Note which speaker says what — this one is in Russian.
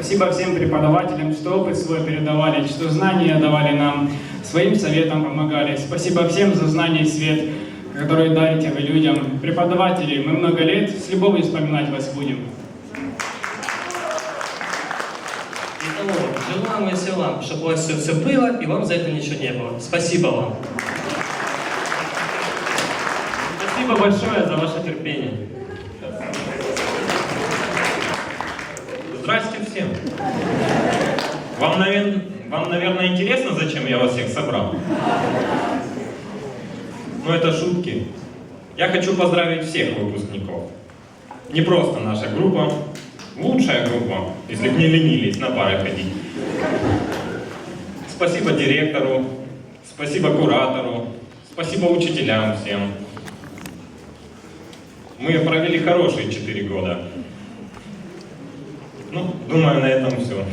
Speaker 1: Спасибо всем преподавателям, что опыт свой передавали, что знания давали нам, своим советом помогали. Спасибо всем за знания и свет, которые дарите вы людям. Преподаватели, мы много лет с любовью вспоминать вас будем.
Speaker 2: Итого, желаем и всем вам, чтобы у вас все, все было, и вам за это ничего не было. Спасибо вам. Спасибо большое за ваше терпение.
Speaker 3: Здрасте всем. Вам, навер- вам, наверное, интересно, зачем я вас всех собрал? Ну, это шутки. Я хочу поздравить всех выпускников. Не просто наша группа, лучшая группа, если бы не ленились на пары ходить. Спасибо директору, спасибо куратору, спасибо учителям всем. Мы провели хорошие четыре года. Ну, думаю, на этом все.